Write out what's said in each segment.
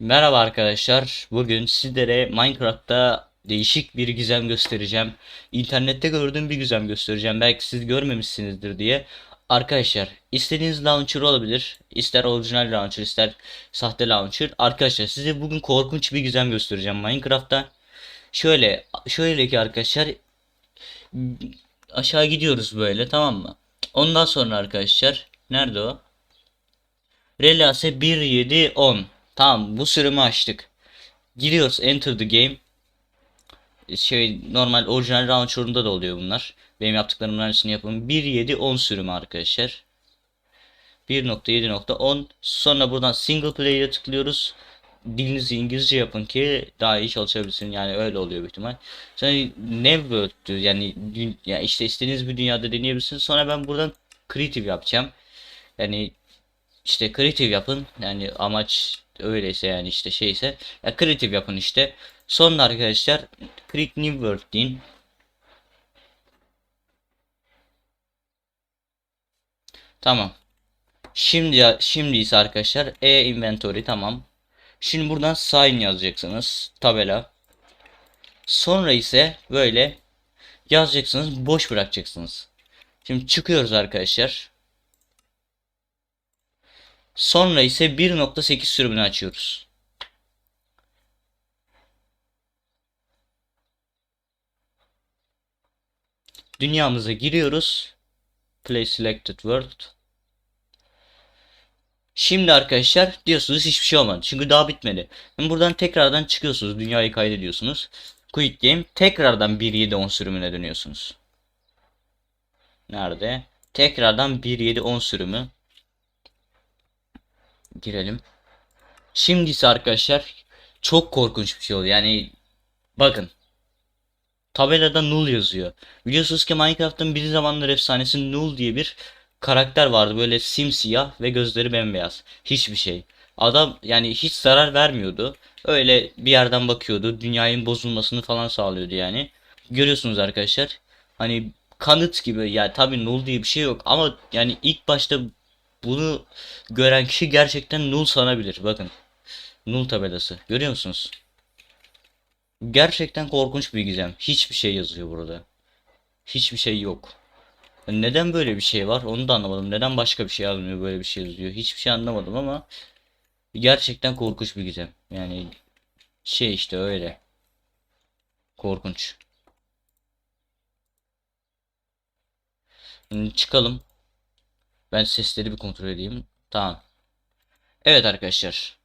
Merhaba arkadaşlar. Bugün sizlere Minecraft'ta değişik bir gizem göstereceğim. İnternette gördüğüm bir gizem göstereceğim. Belki siz görmemişsinizdir diye. Arkadaşlar, istediğiniz launcher olabilir. İster orijinal launcher, ister sahte launcher. Arkadaşlar, size bugün korkunç bir gizem göstereceğim Minecraft'ta. Şöyle, şöyle ki arkadaşlar aşağı gidiyoruz böyle, tamam mı? Ondan sonra arkadaşlar, nerede o? Relase 1710. Tamam bu sürümü açtık. Giriyoruz enter the game. Şey normal orijinal launcher'ında da oluyor bunlar. Benim yaptıklarımın aynısını yapın. 1.7.10 sürümü arkadaşlar. 1.7.10 sonra buradan single player'e tıklıyoruz. Dilinizi İngilizce yapın ki daha iyi çalışabilsin. Yani öyle oluyor büyük ihtimal. Sonra Never yani dü- ya işte istediğiniz bir dünyada deneyebilirsiniz. Sonra ben buradan creative yapacağım. Yani işte creative yapın. Yani amaç öyleyse yani işte şeyse. Ya creative yapın işte. Sonra arkadaşlar create new world deyin. Tamam. Şimdi şimdi ise arkadaşlar e inventory tamam. Şimdi buradan sign yazacaksınız. Tabela. Sonra ise böyle yazacaksınız. Boş bırakacaksınız. Şimdi çıkıyoruz arkadaşlar. Sonra ise 1.8 sürümünü açıyoruz. Dünyamıza giriyoruz. Play selected world. Şimdi arkadaşlar diyorsunuz hiçbir şey olmadı. Çünkü daha bitmedi. Şimdi buradan tekrardan çıkıyorsunuz. Dünyayı kaydediyorsunuz. Quit game. Tekrardan 1.7.10 sürümüne dönüyorsunuz. Nerede? Tekrardan 1.7.10 sürümü. Girelim. Şimdi ise arkadaşlar çok korkunç bir şey oluyor. Yani bakın. Tabelada Null yazıyor. Biliyorsunuz ki Minecraft'ın bir zamanlar efsanesi Null diye bir karakter vardı. Böyle simsiyah ve gözleri bembeyaz. Hiçbir şey. Adam yani hiç zarar vermiyordu. Öyle bir yerden bakıyordu. Dünyanın bozulmasını falan sağlıyordu yani. Görüyorsunuz arkadaşlar. Hani kanıt gibi yani tabii Null diye bir şey yok ama yani ilk başta bunu gören kişi gerçekten Null sanabilir. Bakın. Null tabelası. Görüyor musunuz? Gerçekten korkunç bir gizem. Hiçbir şey yazıyor burada. Hiçbir şey yok. Neden böyle bir şey var? Onu da anlamadım. Neden başka bir şey yazmıyor böyle bir şey yazıyor? Hiçbir şey anlamadım ama gerçekten korkunç bir gizem. Yani şey işte öyle. Korkunç. Çıkalım. Ben sesleri bir kontrol edeyim. Tamam. Evet arkadaşlar.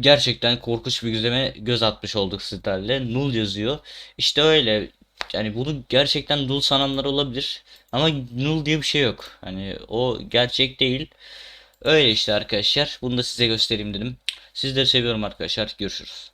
Gerçekten korkunç bir gizeme göz atmış olduk sizlerle. Null yazıyor. İşte öyle. Yani bunu gerçekten null sananlar olabilir. Ama null diye bir şey yok. Hani o gerçek değil. Öyle işte arkadaşlar. Bunu da size göstereyim dedim. Sizleri seviyorum arkadaşlar. Görüşürüz.